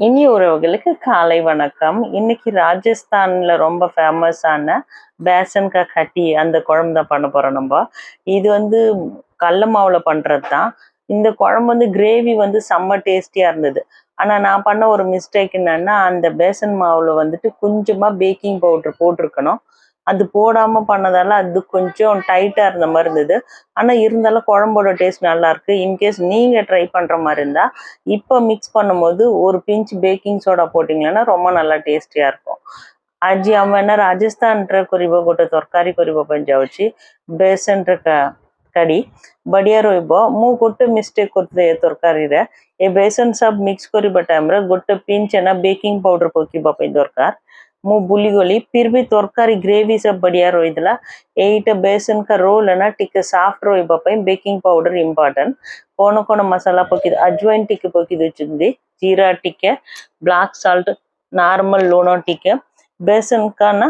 இனி உறவுகளுக்கு காலை வணக்கம். இன்னைக்கு ராஜஸ்தான்ல ரொம்ப ஃபேமஸான பேசன் கா கட்டி அந்த குழம்பு தான் பண்ண போறோம் நம்ம. இது வந்து கடல மாவுல பண்றது தான். இந்த குழம்பு வந்து கிரேவி வந்து செம்ம டேஸ்டியா இருந்தது. ஆனா நான் பண்ண ஒரு மிஸ்டேக் என்னன்னா அந்த பேசன் மாவுல வந்துட்டு கொஞ்சமா பேக்கிங் பவுடர் போட்டிருக்கணும். அது போடாமல் பண்ணதால அது கொஞ்சம் டைட்டாக இருந்த மாதிரி இருந்தது. ஆனால் இருந்தாலும் குழம்போட டேஸ்ட் நல்லாயிருக்கு இன்கேஸ் நீங்கள் ட்ரை பண்ணுற மாதிரி இருந்தால் இப்போ மிக்ஸ் பண்ணும்போது ஒரு பிஞ்ச் பேக்கிங் சோடா போட்டிங்கன்னா ரொம்ப நல்லா டேஸ்டியாக இருக்கும். ಅಜ್ಜಿ ಅಮ್ಮನ ರಾಜಸ್ಥಾನ್ರ ಕೊರಿಬೋ ಗೊಟ್ಟೆ ತರಕಾರಿ ಕೊರಿಬೋ ಪಂಜಾವಚಿ ಬೇಸನ್ರ ಕ ಕಡಿ ಬಡಿಯ ರೋಯ್ಬೋ ಮೂ ಗೊಟ್ಟು ಮಿಸ್ಟೇಕ್ ಕೊರ್ತದೆ ತರಕಾರಿರ ಎ ಬೇಸನ್ ಸಬ್ ಮಿಕ್ಸ್ ಕೊರಿಬೋ ಟೈಮ್ರ பிஞ்ச் என்ன பேக்கிங் பவுடர் ಕೊಕ್ಕಿಬೋ ಪೈ ದೊರ್ಕಾರ್ ମୁଁ ଭୁଲିଗଲି ଫିର୍ ବି ତରକାରୀ ଗ୍ରେଭି ସବୁ ବଢିଆ ରହିଥିଲା ଏଇଟା ବେସନ କା ରୋଲ ନା ଟିକେ ସଫ୍ଟ ରହିବା ପାଇଁ ବେକିଂ ପାଉଡର ଇମ୍ପର୍ଟାଣ୍ଟ କଣ କଣ ମସଲା ପକେଇ ଅଜୱାଇନ ଟିକେ ପକେଇ ଦେଇଛନ୍ତି ଜିରା ଟିକେ ବ୍ଲାକ୍ ସଲ୍ଟ ନର୍ମାଲ ଲୁଣ ଟିକେ ବେସନ କା ନା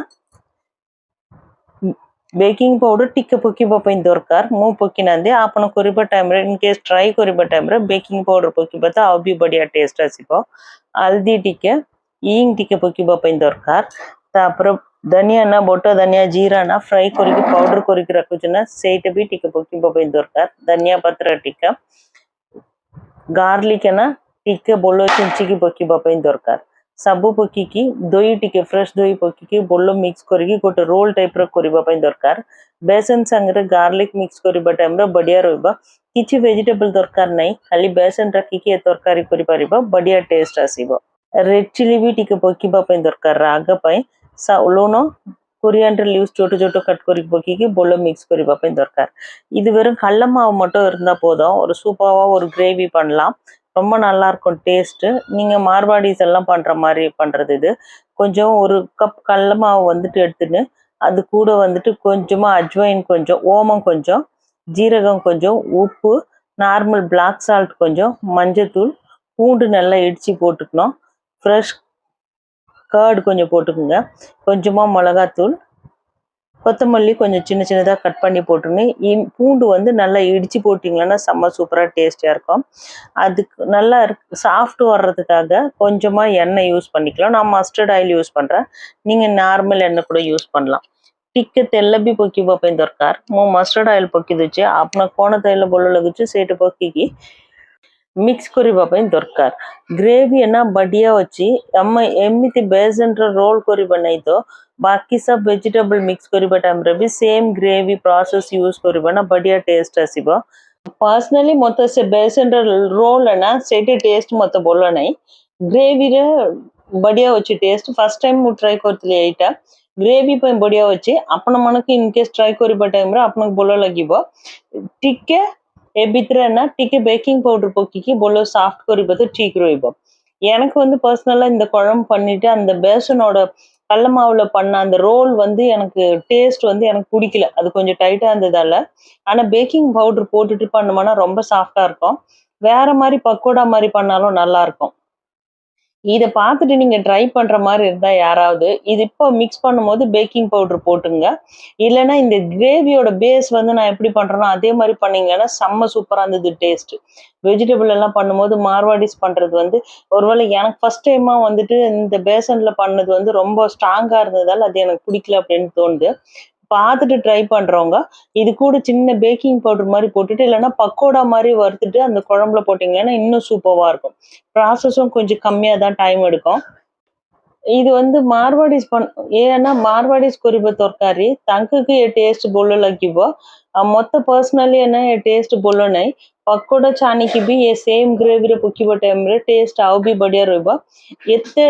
ବେକିଂ ପାଉଡର ଟିକେ ପକେଇବା ପାଇଁ ଦରକାର ମୁଁ ପକେଇନାହାନ୍ତି ଆପଣ କରିବା ଟାଇମରେ ଇନ କେସ୍ ଟ୍ରାଏ କରିବା ଟାଇମରେ ବେକିଂ ପାଉଡର ପକେଇବା ତ ଆଉ ବି ବଢିଆ ଟେଷ୍ଟ ଆସିବ ହଳଦୀ ଟିକେ ଇଙ୍ଗ ଟିକେ ପକେଇବା ପାଇଁ ଦରକାର ତାପରେ ଧନିଆ ନା ବଟ ଧନିଆ ଜିରା ନା ଫ୍ରାଏ କରିକି ପାଉଡର କରିକି ରଖୁଛୁ ନା ସେଇଟା ବି ଟିକେ ପକେଇବା ପାଇଁ ଦରକାର ଧନିଆ ପତ୍ର ଟିକେ ଗାର୍ଲିକ ନା ଟିକେ ବୋଲ ଛିଞ୍ଚିକି ପକେଇବା ପାଇଁ ଦରକାର ସବୁ ପକେଇକି ଦହି ଟିକେ ଫ୍ରେଶ ଦହି ପକେଇକି ବୋଲ ମିକ୍ସ କରିକି ଗୋଟେ ରୋଲ ଟାଇପର କରିବା ପାଇଁ ଦରକାର ବେସନ ସାଙ୍ଗରେ ଗାର୍ଲିକ ମିକ୍ସ କରିବା ଟାଇମରେ ବଢିଆ ରହିବ କିଛି ଭେଜିଟେବଲ ଦରକାର ନାହିଁ ଖାଲି ବେସନ ରଖିକି ଏ ତରକାରୀ କରିପାରିବ ବଢିଆ ଟେଷ୍ଟ ଆସିବ ରେଡ୍ ଚିଲି ବି ଟିକେ ପକେଇବା ପାଇଁ ଦରକାର ରାଗ ପାଇଁ ସା- ଲୁଣ கொரியாண்டர் லீவ்ஸ் சொட்டு சொட்டு கட் କରି பக்கிக்கு பொல்ல மிக்ஸ் କରିବା ପାଇଁ ଦରକାର இது வெறும் கடல மாவு மட்டும் இருந்தா போதும் ஒரு சூப்பராவா ஒரு கிரேவி பண்ணலாம் ரொம்ப நல்லா இருக்கும் டேஸ்ட் நீங்க மார்வாடிஸ் எல்லாம் பண்ற மாதிரி பண்றது இது கொஞ்சம் ஒரு கப் கடல மாவு வந்துட்டு எடுத்துன்னு அது கூட வந்துட்டு கொஞ்சமா அஜ்வைன் கொஞ்சம் ஓமம் கொஞ்சம் ஜீரகம் கொஞ்சம் உப்பு நார்மல் பிளாக் சால்ட் கொஞ்சம் மஞ்சத்தூள் பூண்டு நல்லா இடிச்சு போட்டுக்கணும் ஃப்ரெஷ் கர்டு கொஞ்சம் போட்டுக்கோங்க. கொஞ்சமாக மிளகாத்தூள் கொத்தமல்லி கொஞ்சம் சின்ன சின்னதாக கட் பண்ணி போட்டுருங்க. பூண்டு வந்து நல்லா இடித்து போட்டிங்கன்னா செம்ம சூப்பராக டேஸ்டியாக இருக்கும். அதுக்கு நல்லா இருக் சாஃப்ட் வர்றதுக்காக கொஞ்சமாக எண்ணெய் யூஸ் பண்ணிக்கலாம். நான் மஸ்டர்ட் ஆயில் யூஸ் பண்ணுறேன் நீங்கள் நார்மல் எண்ணெய் கூட யூஸ் பண்ணலாம். టిక్క తెల్ల பொக்கி பார்ப்பேன் పోయిన దొరకారు మో ஆயில் ఆయిల్ పొక్కి తెచ్చి ఆపన కోణ வச்சு சேட்டு వచ్చి ମିକ୍ସ କରିବା ପାଇଁ ଦରକାର ଗ୍ରେଭି ନା ବଢିଆ ଅଛି ଆମେ ଏମିତି ବେସନର ରୋଲ କରିବା ନାହିଁ ତ ବାକି ସବୁ ଭେଜିଟେବଲ ମିକ୍ସ କରିବା ଟାଇମରେ ବି ସେମ୍ ଗ୍ରେଭି ପ୍ରୋସେସ ୟୁଜ କରିବା ନା ବଢିଆ ଟେଷ୍ଟ ଆସିବ ପର୍ସନାଲି ମତେ ସେ ବେସନର ରୋଲ ନା ସେଇଠି ଟେଷ୍ଟ ମତେ ଭଲ ନାହିଁ ଗ୍ରେଭିରେ ବଢିଆ ଅଛି ଟେଷ୍ଟ ଫାର୍ଷ୍ଟ ଟାଇମ ମୁଁ ଟ୍ରାଏ କରିଥିଲି ଏଇଟା ଗ୍ରେଭି ପାଇଁ ବଢିଆ ଅଛି ଆପଣମାନଙ୍କୁ ଇନ କେସ୍ ଟ୍ରାଏ କରିବା ଟାଇମରେ ଆପଣଙ୍କୁ ଭଲ ଲାଗିବ ଟିକେ ଏ ଭିତରେ ନା ଟିକେ பேக்கிங் பவுடர் பொக்கிக்கு போல சாஃப்ட் குறிப்பது டீக் ରହିବ எனக்கு வந்து பர்சனலா இந்த குழம்பு பண்ணிட்டு அந்த பேசனோட கடல மாவுல பண்ண அந்த ரோல் வந்து எனக்கு டேஸ்ட் வந்து எனக்கு பிடிக்கல அது கொஞ்சம் டைட்டா இருந்ததால ஆனா பேக்கிங் பவுடர் போட்டுட்டு பண்ணோம்னா ரொம்ப சாஃப்டா இருக்கும் வேற மாதிரி பக்கோடா மாதிரி பண்ணாலும் நல்லா இருக்கும் இதை பார்த்துட்டு நீங்கள் ட்ரை பண்ணுற மாதிரி இருந்தால் யாராவது இது இப்போ மிக்ஸ் பண்ணும்போது பேக்கிங் பவுடர் போட்டுங்க. இல்லைன்னா இந்த கிரேவியோட பேஸ் வந்து நான் எப்படி பண்ணுறேனோ அதே மாதிரி பண்ணீங்கன்னா செம்ம சூப்பராக இருந்தது டேஸ்ட் வெஜிடபிள் எல்லாம் பண்ணும்போது மார்வாடிஸ் பண்ணுறது வந்து ஒருவேளை எனக்கு ஃபர்ஸ்ட் டைமாக வந்துட்டு இந்த பேசனில் பண்ணது வந்து ரொம்ப ஸ்ட்ராங்காக இருந்ததால் அது எனக்கு பிடிக்கல அப்படின்னு தோணுது. பார்த்துட்டு ட்ரை பண்ணுறவங்க இது கூட சின்ன பேக்கிங் பவுடர் மாதிரி போட்டுட்டு இல்லைன்னா பக்கோடா மாதிரி வறுத்துட்டு அந்த குழம்புல போட்டிங்கன்னா இன்னும் சூப்பராக இருக்கும். ப்ராசஸும் கொஞ்சம் கம்மியாக தான் டைம் எடுக்கும். இது வந்து மார்வாடிஸ் பண் ஏன்னா மார்வாடிஸ் ಕೊರಿಬೋ தொற்காரி தங்குக்கு ಟೇಸ್ಟ್ டேஸ்ட் ಲಗ್ಗಿಬೋ ಮೊತ್ತ ಪರ್ಸನಲಿ ಏನ என் டேஸ்ட் ನೈ ପକୋଡ଼ା ଛାଣିକି ବି ଏ ସେମ୍ ଗ୍ରେଭିରେ ପୋକିବା ଟାଇମ୍ରେ ଟେଷ୍ଟ ଆଉ ବି ବଢ଼ିଆ ରହିବ ଏତେ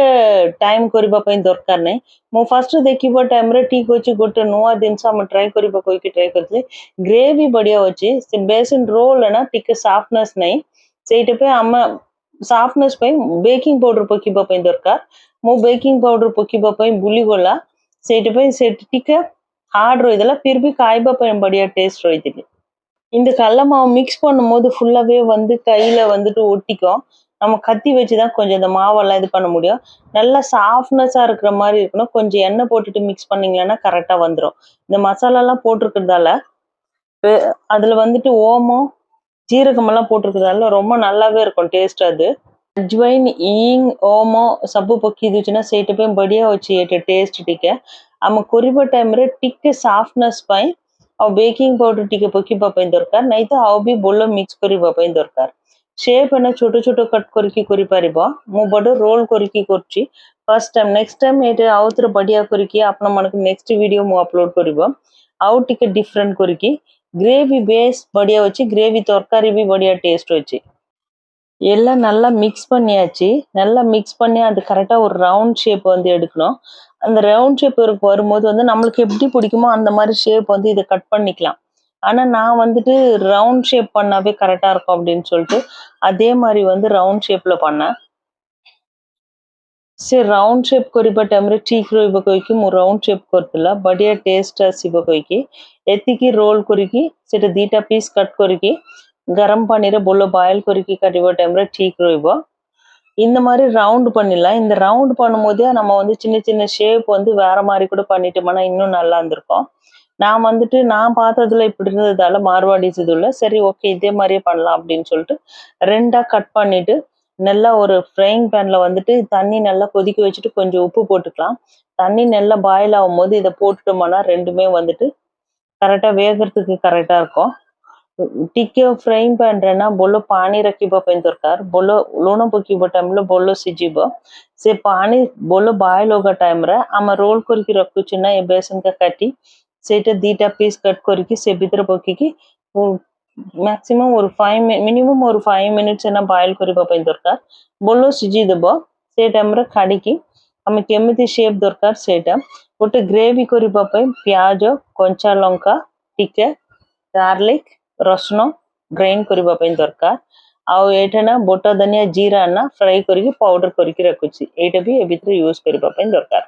ଟାଇମ୍ କରିବା ପାଇଁ ଦରକାର ନାହିଁ ମୁଁ ଫାର୍ଷ୍ଟ ଦେଖିବା ଟାଇମ୍ରେ ଠିକ୍ ଅଛି ଗୋଟେ ନୂଆ ଜିନିଷ ଆମେ ଟ୍ରାଏ କରିବା କହିକି ଟ୍ରାଏ କରିଥିଲି ଗ୍ରେଭି ବଢ଼ିଆ ଅଛି ସେ ବେସନ୍ ରୋଲ୍ ନା ଟିକେ ସାଫନେସ୍ ନାହିଁ ସେଇଟା ପାଇଁ ଆମେ ସାଫନେସ୍ ପାଇଁ ବେକିଂ ପାଉଡ଼ର ପକାଇବା ପାଇଁ ଦରକାର ମୁଁ ବେକିଂ ପାଉଡ଼ର ପକାଇବା ପାଇଁ ଭୁଲିଗଲା ସେଇଟା ପାଇଁ ସେଠି ଟିକେ ହାର୍ଡ଼ ରହିଦେଲା ଫିର୍ ବି ଖାଇବା ପାଇଁ ବଢ଼ିଆ ଟେଷ୍ଟ ରହିଥିଲି இந்த கடல மாவு மிக்ஸ் பண்ணும் போது ஃபுல்லாகவே வந்து கையில் வந்துட்டு ஒட்டிக்கும். நம்ம கத்தி வச்சு தான் கொஞ்சம் இந்த மாவெல்லாம் இது பண்ண முடியும். நல்லா சாஃப்ட்னஸாக இருக்கிற மாதிரி இருக்கணும். கொஞ்சம் எண்ணெய் போட்டுட்டு மிக்ஸ் பண்ணிங்களன்னா கரெக்டாக வந்துடும் இந்த மசாலாலாம் போட்டிருக்கிறதால அதில் வந்துட்டு ஓமம் ஜீரகமெல்லாம் போட்டிருக்கிறதால ரொம்ப நல்லாவே இருக்கும் டேஸ்ட் அது. அஜ்வைன் ஈங் ஓமೋ ಸಬ್ಬು ಪಕ್ಕಿದುಚಿನ ಸೇಟಪೈ ಬಡಿಯಾ ವಚ್ಚಿ ಏಟ டேஸ்ட் டிக்க நம்ம ಕೊರಿಬ ಟೈಮ್ರೆ டிக்கு ಸಾಫ್ಟ್ನೆಸ್ ಪೈ ଆଉ ବେକିଂ ପାଉଡର ଟିକେ ପକେଇବା ପାଇଁ ଦରକାର ନାହିଁ ତ ଆଉ ବି ବୋଲ ମିକ୍ସ କରିବା ପାଇଁ ଦରକାର ସେପ୍ ଏଇନା ଛୋଟ ଛୋଟ କଟ୍ କରିକି କରିପାରିବ ମୁଁ ବଡ଼ ରୋଲ୍ କରିକି କରୁଛି ଫାର୍ଷ୍ଟ ଟାଇମ୍ ନେକ୍ସଟ ଟାଇମ୍ ଏଇଟା ଆଉ ଥରେ ବଢ଼ିଆ କରିକି ଆପଣମାନଙ୍କୁ ନେକ୍ସଟ ଭିଡ଼ିଓ ମୁଁ ଅପଲୋଡ଼ କରିବ ଆଉ ଟିକେ ଡିଫରେଣ୍ଟ କରିକି ଗ୍ରେଭି ବେସ୍ ବଢ଼ିଆ ଅଛି ଗ୍ରେଭି ତରକାରୀ ବି ବଢ଼ିଆ ଟେଷ୍ଟ ଅଛି எல்லாம் நல்லா மிக்ஸ் பண்ணியாச்சு. நல்லா மிக்ஸ் பண்ணி அது கரெக்டாக ஒரு ரவுண்ட் ஷேப் வந்து எடுக்கணும். அந்த ரவுண்ட் ஷேப் வரும்போது வந்து நம்மளுக்கு எப்படி பிடிக்குமோ அந்த மாதிரி ஷேப் வந்து இதை கட் பண்ணிக்கலாம். ஆனால் நான் வந்துட்டு ரவுண்ட் ஷேப் பண்ணாவே கரெக்டாக இருக்கும் அப்படின்னு சொல்லிட்டு அதே மாதிரி வந்து ரவுண்ட் ஷேப்பில் பண்ணேன். சரி ರೌಂಡ್ ಶೇಪ್ ಕೊರಿಬಟ್ ಅಂದ್ರೆ ಟೀಕ್ ರೋ ಇಬಕೋಯ್ಕಿ ಮು ರೌಂಡ್ ಶೇಪ್ ಕೊರ್ತಿಲ್ಲ ಬಡಿಯ ಟೇಸ್ಟ್ ಸಿಬಕೋಯ್ಕಿ ಎತ್ತಿಕಿ ರೋಲ್ ಕೊರಿಕಿ ಸೆಟ ದೀಟಾ ಪೀಸ್ ಕಟ್ ಕೊರಿಕಿ କରିକି கரம் பானியில் போல பாயில் கொறுக்கி கட்டிவ டைமில் டீக் ରହିବ இந்த மாதிரி ரவுண்ட் பண்ணிடலாம் இந்த ரவுண்ட் பண்ணும்போதே நம்ம வந்து சின்ன சின்ன ஷேப் வந்து வேற மாதிரி கூட பண்ணிட்டோம்னா இன்னும் நல்லா இருந்திருக்கும் நான் வந்துட்டு நான் பார்த்ததுல இப்படி இருந்ததால மார்வாடிஸ் இதுல சரி ஓகே இதே மாதிரியே பண்ணலாம் அப்படின்னு சொல்லிட்டு ரெண்டா கட் பண்ணிட்டு நல்லா ஒரு ஃப்ரைங் பேன்ல வந்துட்டு தண்ணி நல்லா கொதிக்க வச்சுட்டு கொஞ்சம் உப்பு போட்டுக்கலாம் தண்ணி நல்லா பாயில் ஆகும்போது இதை போட்டுட்டோம்னா ரெண்டுமே வந்துட்டு କରେକ୍ଟା வேகிறதுக்கு କରେକ୍ଟା இருக்கும் ಟಿಕ್ಯೋ ಫ್ರೈಂಗ್ ಪಂಡ್ರೆನ ಬೊಲೋ ಪಾಣಿ ರಕ್ಕಿಬ ಪೆಂತೊರ್ಕಾರ್ ಬೊಲೋ ಲೋಣ ಬೊಕ್ಕಿಬ ಟೈಮ್ಲ ಬೊಲೋ ಸಿಜಿಬ. ಸೆ ಪಾಣಿ ಬೊಲೋ ಬಾಯ್ಲೋಗ ಟೈಮ್ರ, ಆಮ ರೋಲ್ ಕೊರಿಕಿ ರಕ್ಕುಚಿನ ಎ ಬೇಸನ್ಕ ಕಟ್ಟಿ সেটা দুইটা পিস কাট করি সে ভিতরে পকিকি maximum or five minimum or five minutes Ena boil করা দরকার বলো সিজি দেব সেটা আমরা খাড়িকি আমি কেমিতি সেপ দরকার সেটা গোটে গ্রেভি করা পিঁয়াজ কঞ্চা লঙ্কা টিকে গার্লিক ପିଆଜ କଞ୍ଚା ଲଙ୍କା ଟିକେ ଗାର୍ଲିକ ରସୁଣ ଗ୍ରାଇଣ୍ଡ କରିବା ପାଇଁ ଦରକାର ଆଉ ଏଇଟା ନା ବୋଟା ଧନିଆ ଜିରା ନା ஃப்ரை କରିକି பவுடர் କରିକି ரக்குச்சு எயிட்ட பி ଏ ଭିତରେ யூஸ் କରିବା ପାଇଁ ଦରକାର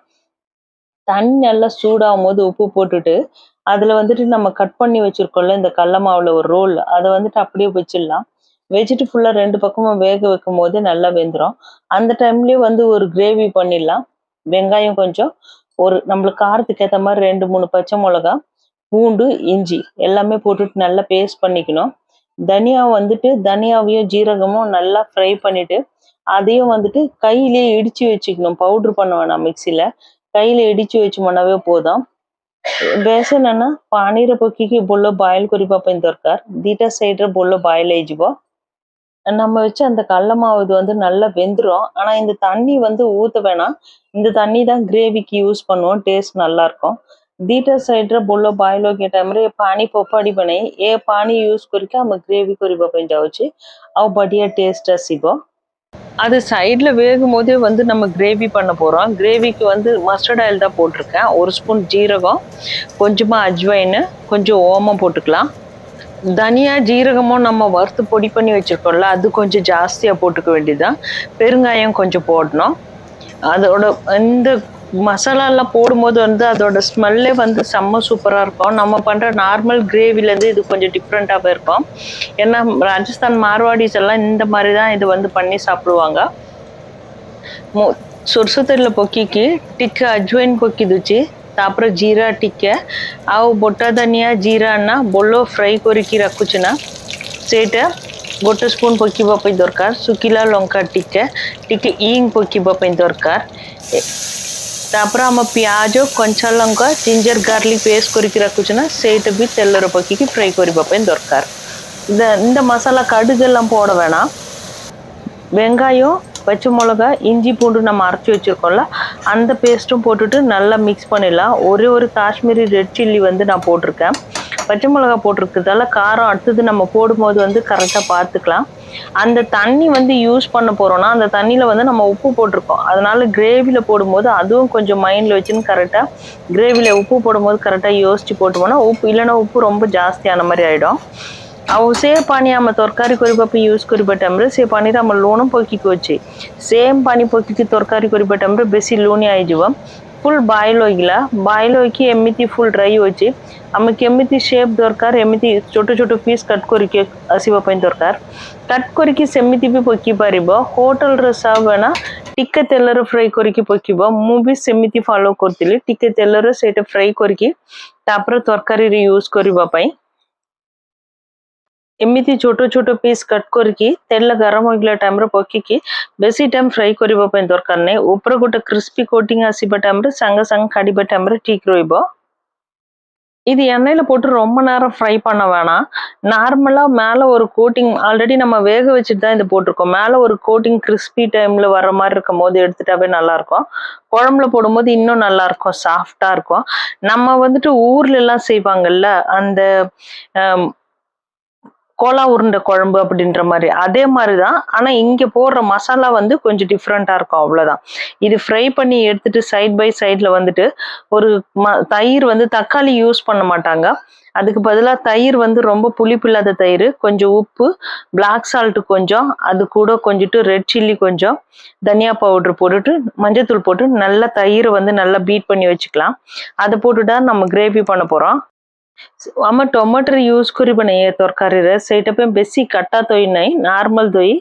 தண்ணி நல்லா சூடாகும் போது உப்பு போட்டுட்டு அதில் வந்துட்டு நம்ம கட் பண்ணி வச்சிருக்கோம்ல இந்த கடல மாவில் ஒரு ரோல் அதை வந்துட்டு அப்படியே வச்சிடலாம் வச்சுட்டு ஃபுல்லாக ரெண்டு பக்கமும் வேக வைக்கும் போது நல்லா வெந்துடும் அந்த டைம்லேயே வந்து ஒரு கிரேவி பண்ணிடலாம் வெங்காயம் கொஞ்சம் ஒரு நம்மளுக்கு காரத்துக்கு ஏற்ற மாதிரி ரெண்டு மூணு பச்சை மிளகா பூண்டு இஞ்சி எல்லாமே போட்டுட்டு நல்லா பேஸ்ட் பண்ணிக்கணும் தனியா வந்துட்டு தனியாவையும் ஜீரகமும் நல்லா ஃப்ரை பண்ணிட்டு அதையும் வந்துட்டு கையிலேயே இடிச்சு வச்சுக்கணும் பவுட்ரு பண்ண வேணாம் மிக்சியில் கையில் இடிச்சு வச்சோம்னாவே போதும் ବେସନ ନା ପାଣିରେ ପକେଇକି ଭଲ பாயில் କରିବା ପାଇଁ ଦରକାର ଦିଟା சைடுல ଭଲ பாயில் ହେଇଯିବ நம்ம வச்சு அந்த கடல மாவு இது வந்து நல்லா வெந்துடும் ஆனா இந்த தண்ணி வந்து ஊத்த வேணாம் இந்த தண்ணி தான் கிரேவிக்கு யூஸ் பண்ணுவோம் டேஸ்ட் நல்லா இருக்கும் ଦିଟା ସାଇଡ୍ରେ ଭଲ ବଏଲ୍ ହବା ଟାଇମ୍ରେ ପାଣି ଫୋପାଡ଼ିବା ନାହିଁ ଏ ପାଣି ୟୁଜ୍ କରିକି ଆମେ ଗ୍ରେଭି କରିବା ପାଇଁ ଯାଉଛି ଆଉ ବଢ଼ିଆ ଟେଷ୍ଟ ଆସିବ அது சைடில் வேகும் போதே வந்து நம்ம கிரேவி பண்ண போகிறோம் கிரேவிக்கு வந்து மஸ்டர்ட் ஆயில் தான் போட்டிருக்கேன் ஒரு ஸ்பூன் ஜீரகம் கொஞ்சமாக அஜ்வைனு கொஞ்சம் ஓமம் போட்டுக்கலாம் தனியா ஜீரகமும் நம்ம வறுத்து பொடி பண்ணி வச்சுருக்கோம்ல அது கொஞ்சம் ஜாஸ்தியாக போட்டுக்க வேண்டியதுதான் பெருங்காயம் கொஞ்சம் போடணும் அதோட இந்த மசாலாலாம் போடும்போது வந்து அதோட ஸ்மெல்லே வந்து செம்ம சூப்பராக இருக்கும். நம்ம பண்ணுற நார்மல் கிரேவிலேருந்து இது கொஞ்சம் டிஃப்ரெண்ட்டாகவே இருக்கும் ஏன்னா ராஜஸ்தான் மார்வாடிஸ் எல்லாம் இந்த மாதிரி தான் இது வந்து பண்ணி சாப்பிடுவாங்க. ಸುರ್ಸುತ್ತಿರಲ ಪೊಕ್ಕಿಕ್ಕಿ பொக்கிக்கு ಅಜ್ವೈನ್ அஜ்வைன் பொக்கிதுச்சு ಜೀರಾ ஜீரா ಅವು ಬೊಟ್ಟ ಧನಿಯಾ ಜೀರಾ ಅನ್ನ ಬೊಳ್ಳೋ ಫ್ರೈ ಕೊರಿಕಿ ರಕ್ಕುಚಿನ ಸೇಟ ಗೊಟ್ಟು ಸ್ಪೂನ್ ಪೊಕ್ಕಿ ಬಪ್ಪೈ ದೊರಕಾರ ಸುಕಿಲಾ ಲೊಂಕ ಟಿಕ್ಕೆ ಟಿಕ್ಕೆ ಈಂಗ್ ಪೊಕ್ಕಿ ಬಪ್ಪೈ ದೊರಕಾರ ତାପରେ ଆମ ପିଆଜ କଞ୍ଚା ଲଙ୍କା ଜିଞ୍ଜର ଗାର୍ଲିକ୍ ପେଷ୍ଟ କରିକି ରଖୁଛୁ ନା ସେଇଟା ବି ତେଲରେ ପକେଇକି ஃப்ரை କରିବା ପାଇଁ ଦରକାର இந்த இந்த மசாலா கடுகெல்லாம் போட வேணாம் வெங்காயம் பச்சை மிளகா இஞ்சி பூண்டு நம்ம அரைச்சி வச்சுருக்கோம்ல அந்த பேஸ்ட்டும் போட்டுட்டு நல்லா மிக்ஸ் பண்ணிடலாம் ஒரே ஒரு காஷ்மீரி ரெட் சில்லி வந்து நான் போட்டிருக்கேன் பச்சை மிளகா போட்டிருக்கிறதால காரம் அடுத்தது நம்ம போடும்போது வந்து கரெக்டாக பார்த்துக்கலாம். அந்த தண்ணி வந்து யூஸ் பண்ண போகிறோன்னா அந்த தண்ணியில் வந்து நம்ம உப்பு போட்டிருக்கோம். அதனால் கிரேவியில் போடும்போது அதுவும் கொஞ்சம் மைண்டில் வச்சுன்னு கரெக்டாக கிரேவியில் உப்பு போடும்போது கரெக்டாக யோசித்து போட்டோம்னா உப்பு இல்லைன்னா உப்பு ரொம்ப ஜாஸ்தியான மாதிரி ஆகிடும் அவள் சேம் ಪಾನಿ நம்ம ತರಕಾರಿ ಕೊರಿಪಪ್ಪ யூஸ் ಕೊರಿಬೋ ಟೈಮ್ರೆ ಸೇವ್ ಪಾನಿದ நம்ம ಲೋಣ ಪೊಕ್ಕಿಕೊಚ್ಚಿ ಸೇಮ್ சேம் ಪೊಕ್ಕಿಕ್ಕಿ ತರಕಾರಿ ಕೊರಿಬೋ ಟೈಮ್ರೆ ಬೆಸಿ லூனி ಆಯಿಜಿವ ফুল বায়লো এগুলা বায়লো কি এমনিতে ফুল ড্রাই হয়েছে। আমাকে এমনিতে শেপ দরকার এমনিতে ছোট ছোট পিস কট করিকি আসবা দরকার। কট করিকি সেমিতি বি পকি পারিব। হোটেলরে সাবেনা টিকে তেলরে ফ্রাই করিকি পকিব। মু বি সেমিতি ফলো করতিলি টিকে তেলরে সেটা ফ্রাই করিকি তারপরে তরকারিরে ইউজ করিবা পাই ଏମିତି ଛୋଟ ଛୋଟ ପିସ୍ କଟ୍ କରିକି ତେଲ ଗରମ ହୋଇଗଲା ଟାଇମ୍ରେ ପକେଇକି ବେଶୀ ଟାଇମ୍ ଫ୍ରାଏ କରିବା ପାଇଁ ଦରକାର ନାହିଁ ଉପରେ ଗୋଟେ କ୍ରିସ୍ପି କୋଟିଂ ଆସିବା ଟାଇମ୍ରେ ସାଙ୍ଗେ ସାଙ୍ଗେ କାଢ଼ିବା ଟାଇମ୍ରେ ଠିକ୍ ରହିବ இது எண்ணெயில போட்டு ரொம்ப நேரம் ஃப்ரை பண்ண வேணாம் நார்மலா மேல ஒரு கோட்டிங் ஆல்ரெடி நம்ம வேக வச்சுட்டு தான் இது போட்டிருக்கோம் மேல ஒரு கோட்டிங் கிறிஸ்பி டைம்ல வர மாதிரி இருக்கும் போது எடுத்துட்டாவே நல்லா இருக்கும் குழம்புல போடும்போது இன்னும் நல்லா இருக்கும் சாஃப்டா இருக்கும் நம்ம வந்துட்டு ஊர்ல எல்லாம் செய்வாங்கல்ல அந்த ஆம், கோலா உருண்டை குழம்பு அப்படின்ற மாதிரி. அதே மாதிரி தான் ஆனால் இங்கே போடுற மசாலா வந்து கொஞ்சம் டிஃப்ரெண்ட்டாக இருக்கும் அவ்வளோதான் இது ஃப்ரை பண்ணி எடுத்துட்டு சைட் பை சைடில் வந்துட்டு ஒரு ம தயிர் வந்து தக்காளி யூஸ் பண்ண மாட்டாங்க. அதுக்கு பதிலாக தயிர் வந்து ரொம்ப புளிப்பு இல்லாத தயிர் கொஞ்சம் உப்பு பிளாக் சால்ட் கொஞ்சம் அது கூட கொஞ்சிட்டு ரெட் சில்லி கொஞ்சம் தனியா பவுடர் போட்டுட்டு மஞ்சத்தூள் போட்டு நல்லா தயிரை வந்து நல்லா பீட் பண்ணி வச்சுக்கலாம். அதை போட்டுட்டா நம்ம கிரேவி பண்ண போகிறோம் ଆମେ ଟମାଟର ୟୁଜ୍ କରିବା ନାହିଁ ଏ ତରକାରୀରେ ସେଇଟା ପାଇଁ ବେଶୀ କାଟା ଦହି ନାହିଁ ନର୍ମାଲ ଦହି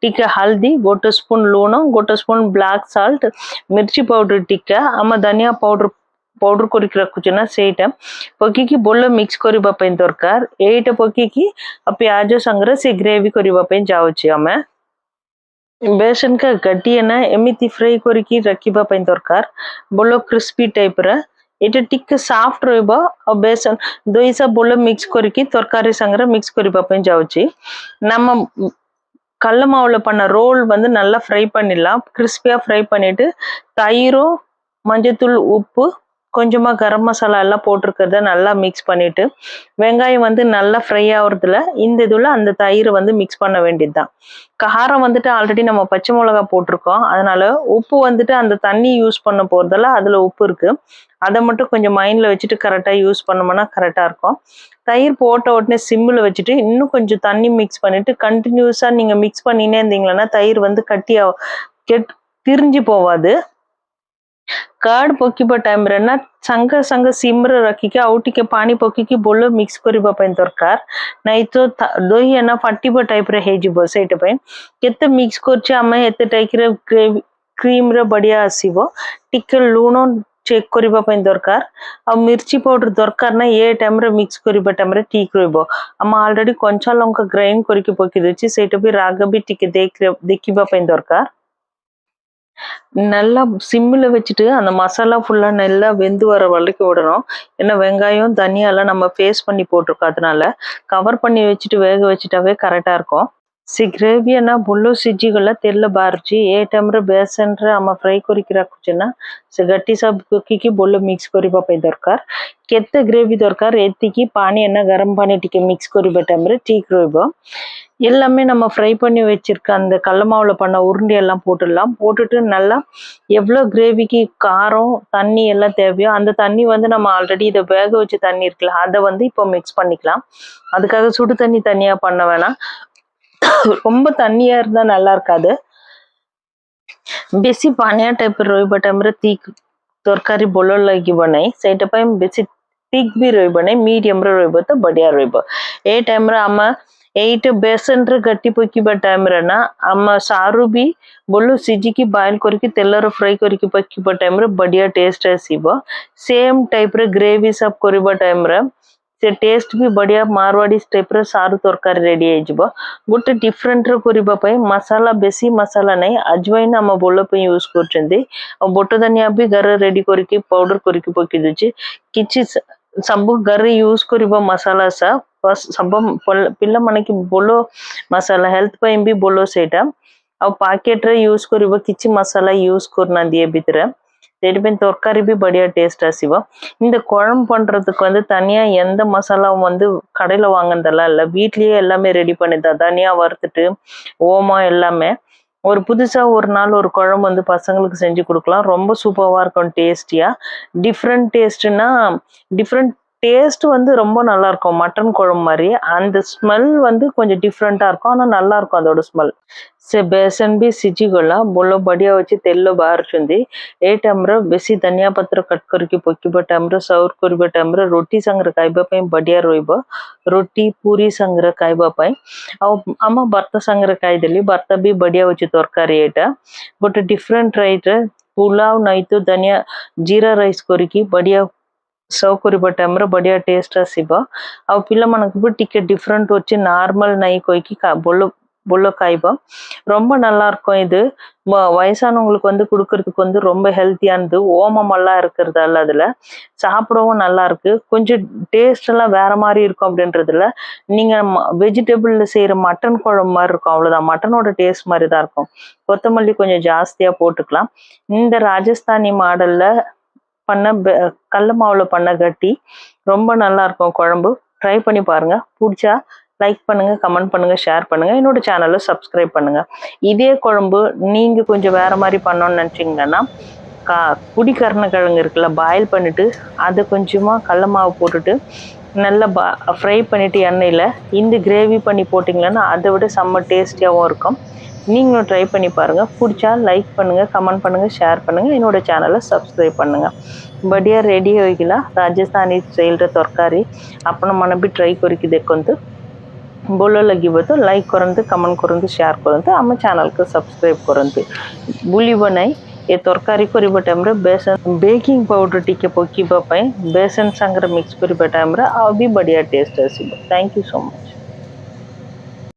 ଟିକେ ହଳଦୀ ଗୋଟେ ସ୍ପୁନ୍ ଲୁଣ ଗୋଟେ ସ୍ପୁନ୍ ବ୍ଲାକ୍ ସଲ୍ଟ ମିର୍ଚି ପାଉଡର ଟିକେ ଆମେ ଧନିଆ ପାଉଡର ପାଉଡର କରିକି ରଖୁଛୁ ନା ସେଇଟା ପକେଇକି ଭଲ ମିକ୍ସ କରିବା ପାଇଁ ଦରକାର ଏଇଟା ପକେଇକି ଆଉ ପିଆଜ ସାଙ୍ଗରେ ସେ ଗ୍ରେଭି କରିବା ପାଇଁ ଯାଉଛି ଆମେ ବେସନ କା ଗଟିଏ ନା ଏମିତି ଫ୍ରାଏ କରିକି ରଖିବା ପାଇଁ ଦରକାର ଭଲ କ୍ରିସ୍ପି ଟାଇପ୍ର ଏଇଟା ଟିକେ ସାଫ୍ଟ ରହିବ ଆଉ ବେସନ ଦୁଇ ସହ ଭଲ ମିକ୍ସ କରିକି ତରକାରୀ ସାଙ୍ଗରେ ମିକ୍ସ କରିବା ପାଇଁ ଯାଉଛି நம்ம கடல மாவுல பண்ண ரோல் வந்து நல்லா ஃப்ரை பண்ணிடலாம் கிறிஸ்பியா ஃப்ரை பண்ணிட்டு தயிரும் மஞ்சத்தூள் உப்பு கொஞ்சமாக கரம் மசாலா எல்லாம் போட்டிருக்கிறத நல்லா மிக்ஸ் பண்ணிவிட்டு வெங்காயம் வந்து நல்லா ஃப்ரை ஆகுறதுல இந்த இதில் அந்த தயிர் வந்து மிக்ஸ் பண்ண வேண்டியது தான் காரம் வந்துட்டு ஆல்ரெடி நம்ம பச்சை மிளகா போட்டிருக்கோம். அதனால் உப்பு வந்துட்டு அந்த தண்ணி யூஸ் பண்ண போகிறதால அதில் உப்பு இருக்குது அதை மட்டும் கொஞ்சம் மைண்டில் வச்சுட்டு கரெக்டாக யூஸ் பண்ணோம்னா கரெக்டாக இருக்கும். தயிர் போட்ட உடனே சிம்மில் வச்சுட்டு இன்னும் கொஞ்சம் தண்ணி மிக்ஸ் பண்ணிவிட்டு கண்டினியூஸாக நீங்கள் மிக்ஸ் பண்ணினே இருந்தீங்களன்னா தயிர் வந்து கட்டியாக கெட் திரிஞ்சு போவாது. କାର୍ଡ ପକିବା ଟାଇମ୍ରେ ନା ସାଙ୍ଗେ ସାଙ୍ଗେ ସିମ୍ରେ ରଖିକି ଆଉ ଟିକେ ପାଣି ପକେଇକି ବୋଲ ମିକ୍ସ କରିବା ପାଇଁ ଦରକାର ନାଇଁ ତ ଥା- ଦହି ଏନା ଫାଟିବା ଟାଇପ୍ରେ ହେଇଯିବ ସେଇଟା ପାଇଁ କେତେ ମିକ୍ସ କରୁଛେ ଆମେ ଏତେ ଟାଇପ୍ରେ ଗ୍ରେଭି କ୍ରିମ୍ରେ ବଢ଼ିଆ ଆସିବ ଟିକେ ଲୁଣ ଚେକ୍ କରିବା ପାଇଁ ଦରକାର ଆଉ ମିର୍ଚି ପାଉଡର ଦରକାର ନା ଏ ଟାଇମ୍ରେ ମିକ୍ସ କରିବା ଟାଇମ୍ରେ ଠିକ୍ ରହିବ ଆମେ ଅଲରେଡି କଞ୍ଚା ଲଙ୍କା ଗ୍ରାଇଣ୍ଡ କରିକି ପକେଇ ଦେଉଛି ସେଇଟା ବି ରାଗ ବି ଟିକେ ଦେଖ- ଦେଖିବା ପାଇଁ ଦରକାର நல்லா சிம்மில் வச்சுட்டு அந்த மசாலா ஃபுல்லாக நல்லா வெந்து வர வரைக்கும் விடணும் ஏன்னா வெங்காயம் தனியாலாம் நம்ம ஃபேஸ் பண்ணி போட்டிருக்கோம் அதனால ಕವರ್ பண்ணி ವಚ್ಚಿಟ್ಟು ವೇಗ ವಚ್ಚಿಟ್ಟವೇ ಕರೆಕ್ಟಾ இருக்கும் ಸಿ ಗ್ರೇವಿಯನ್ನ ಬುಲ್ಲು ಸಿಜ್ಜಿಗೆಲ್ಲ ತೆಲ್ಲ ಬಾರ್ಚಿ ଏ ଟାଇମ୍ରେ ବେସନରେ ଆମ ଫ୍ରାଏ କରିକି ରଖୁଛେ ନା ସେ ଗଟି ସବୁ ପକେଇକି ଭଲ ମିକ୍ସ କରିବା ପାଇଁ ଦରକାର କେତେ ଗ୍ରେଭି ଦରକାର ଏତିକି ପାଣି என்ன ଗରମ ପାଣି ଟିକେ ମିକ୍ସ କରିବା ଟାଇମ୍ରେ ଠିକ୍ ରହିବ எல்லாமே நம்ம ஃப்ரை பண்ணி வச்சிருக்க அந்த கடல மாவுல பண்ண உருண்டை எல்லாம் போட்டுடலாம் போட்டுட்டு நல்லா எவ்வளோ கிரேவிக்கு காரம் தண்ணி எல்லாம் தேவையோ அந்த தண்ணி வந்து நம்ம ஆல்ரெடி இதை வேக வச்ச தண்ணி இருக்குல்ல அதை வந்து இப்போ மிக்ஸ் பண்ணிக்கலாம் அதுக்காக சுடு தண்ணி தனியா பண்ண வேணாம் ரொம்ப தண்ணியா இருந்தா நல்லா இருக்காது ବେଶୀ ପାଣିଆ ଟାଇପ୍ ରହିବା ଟାଇମ୍ରେ ଥିକ୍ ତରକାରୀ ଭଲ ଲାଗିବ ନାହିଁ ସେଇଟା ପାଇଁ ବେଶୀ ଥିକ୍ ବି ରହିବ ନାହିଁ ମିଡ଼ିୟମ୍ରେ ରହିବ ତ ବଢ଼ିଆ ରହିବ ଏ ଟାଇମ୍ରେ ଆମେ ଏଇଟା ବେସନରେ ଗଟି ପକେଇବା ଟାଇମ୍ରେ ନା ଆମ ସାରୁ ବି ଭଲ ସିଝିକି ବଏଲ୍ କରିକି ତେଲରେ ଫ୍ରାଏ କରିକି ପକେଇବା ଟାଇମ୍ରେ ବଢ଼ିଆ ଟେଷ୍ଟ ଆସିବ ସେମ୍ ଟାଇପ୍ରେ ଗ୍ରେଭି ସବ୍ କରିବା ଟାଇମ୍ରେ ସେ ଟେଷ୍ଟ ବି ବଢ଼ିଆ ମାରୱାଡ଼ି ଟାଇପ୍ର ସାରୁ ତରକାରୀ ରେଡ଼ି ହେଇଯିବ ଗୋଟେ ଡିଫରେଣ୍ଟର କରିବା ପାଇଁ ମସଲା ବେଶୀ ମସଲା ନାହିଁ ଆଜୱାଇନ୍ ଆମ ବୋଲ ପାଇଁ ୟୁଜ୍ କରୁଛନ୍ତି ଆଉ ବୋଟ ଧନିଆ ବି ଘରେ ରେଡ଼ି କରିକି ପାଉଡର କରିକି ପକେଇ ଦଉଛି କିଛି ସ- ସବୁ ଘରେ ୟୁଜ୍ କରିବ ମସଲା ସା ବସ୍ ସବୁ ପଲ- ପିଲାମାନେ କି ବୋଲ ମସଲା ହେଲ୍ଥ ପାଇଁ ବି ବୋଲ ସେଇଟା ଆଉ ପ୍ୟାକେଟରେ யூஸ் କରିବ କିଛି ମସଲା யூஸ் କରୁନାହାନ୍ତି ଏ ଭିତରେ ସେଇଥିପାଇଁ ତରକାରୀ ବି ବଢିଆ டேஸ்ட் ଆସିବ இந்த குழம்பு பண்றதுக்கு வந்து தனியா எந்த மசாலாவும் வந்து கடையில வாங்குனதெல்லாம் இல்ல வீட்லயே எல்லாமே ரெடி பண்ணிதான் தனியா வறுத்துட்டு ஓமம் எல்லாமே ஒரு புதுசா ஒரு நாள் ஒரு குழம்பு வந்து பசங்களுக்கு செஞ்சு கொடுக்கலாம். ரொம்ப சூப்பராக இருக்கும் டேஸ்டியா டிஃப்ரெண்ட் டேஸ்ட்னா டிஃப்ரெண்ட் டேஸ்ட் வந்து ரொம்ப நல்லா இருக்கும் மட்டன் குழம்பு மாதிரி அந்த ஸ்மெல் வந்து கொஞ்சம் டிஃப்ரெண்டா இருக்கும் ஆனா நல்லா இருக்கும் அதோட ஸ்மெல் ସେ ବେସନ ବି ସିଝିଗଲା ଭଲ ବଢିଆ ଅଛି ତେଲ ବାହାରୁଛନ୍ତି ଏ ଟାଇମ୍ରେ ବେଶୀ ଧନିଆ ପତ୍ର କଟ୍ କରିକି ପକେଇବା ଟାଇମ୍ରେ ସର୍ଭ କରିବା ଟାଇମ୍ରେ ରୁଟି ସାଙ୍ଗରେ ଖାଇବା ପାଇଁ ବଢିଆ ରହିବ ରୁଟି ପୁରୀ ସାଙ୍ଗରେ ଖାଇବା ପାଇଁ ଆଉ ଆମ ଭାତ ସାଙ୍ଗରେ ଖାଇଦେଲି ଭାତ ବି ବଢିଆ ଅଛି ତରକାରୀ ଏଇଟା ଗୋଟେ ଡିଫରେଣ୍ଟ ରାଇଟ୍ରେ ପୁଲାଉ ନାଇଁ ତ ଧନିଆ ଜିରା ରାଇସ୍ କରିକି ବଢିଆ సౌకర్యపట్ట అమ్మరు బడియా టేస్ట్ ఆసిబ అవు పిల్ల మనకు டிக்கெட் டிஃப்ரெண்ட் வச்சு நார்மல் நை கொய்க்கி கா பொல்லு பொல்லோ காய்பா ரொம்ப நல்லா இருக்கும் இது. வயசானவங்களுக்கு வந்து கொடுக்கறதுக்கு வந்து ரொம்ப ஹெல்த்தியானது ஓமம் ஓமமெல்லாம் இருக்கிறதால அதுல. சாப்பிடவும் நல்லா இருக்கு. கொஞ்சம் டேஸ்ட் எல்லாம் வேற மாதிரி இருக்கும் அப்படின்றதுல. நீங்க வெஜிடபிள்ல செய்யற மட்டன் குழம்பு மாதிரி இருக்கும். அவ்வளோதான் மட்டனோட டேஸ்ட் மாதிரி தான் இருக்கும். கொத்தமல்லி கொஞ்சம் ஜாஸ்தியா போட்டுக்கலாம். இந்த ராஜஸ்தானி மாடல்ல பண்ண கடல மாவுல பண்ண கட்டி ரொம்ப நல்லா இருக்கும் குழம்பு. ட்ரை பண்ணி பாருங்க. பிடிச்சா லைக் பண்ணுங்க கமெண்ட் பண்ணுங்க ஷேர் பண்ணுங்க. என்னோட சேனலை சப்ஸ்கிரைப் பண்ணுங்க. இதே குழம்பு நீங்க கொஞ்சம் வேற மாதிரி பண்ணணும்னு நினச்சிங்கன்னா கா குடி கருணக்கிழங்கு இருக்குல்ல பாயில் பண்ணிட்டு அதை கொஞ்சமா கடல மாவு போட்டுட்டு நல்லா பா ஃப்ரை பண்ணிவிட்டு எண்ணெயில் இந்த கிரேவி பண்ணி போட்டிங்கன்னா அதை விட செம்ம டேஸ்டியாகவும் இருக்கும். நீங்களும் ட்ரை பண்ணி பாருங்கள் பிடிச்சா லைக் பண்ணுங்கள் கமெண்ட் பண்ணுங்கள் ஷேர் பண்ணுங்கள் என்னோடய சேனலை சப்ஸ்கிரைబ్ பண்ணுங்கள் బడియా రెడీ హోగిలా రాజస్థానీ స్టైల్ర తరకారీ ଆପଣ ମାନେ ବି ଟ୍ରାଏ କରିକି ଦେଖନ୍ତୁ ଭଲ ଲାଗିବ ତ ଲାଇକ୍ କରନ୍ତୁ କମେଣ୍ଟ କରନ୍ତୁ ସେୟାର କରନ୍ତୁ ଆମ ଚ୍ୟାନେଲ୍କୁ ସବସ୍କ୍ରାଇବ୍ କରନ୍ତୁ ଭୁଲିବ ନାହିଁ ଏ ତରକାରୀ କରିବା ଟାଇମ୍ରେ ବେସନ ବେକିଂ ପାଉଡ଼ର ଟିକେ ପକାଇବା ପାଇଁ ବେସନ ସାଙ୍ଗରେ ମିକ୍ସ କରିବା ଟାଇମ୍ରେ ଆଉ ବି ବଢ଼ିଆ ଟେଷ୍ଟ ଆସିବ ଥ୍ୟାଙ୍କ ୟୁ ସୋ ମଚ୍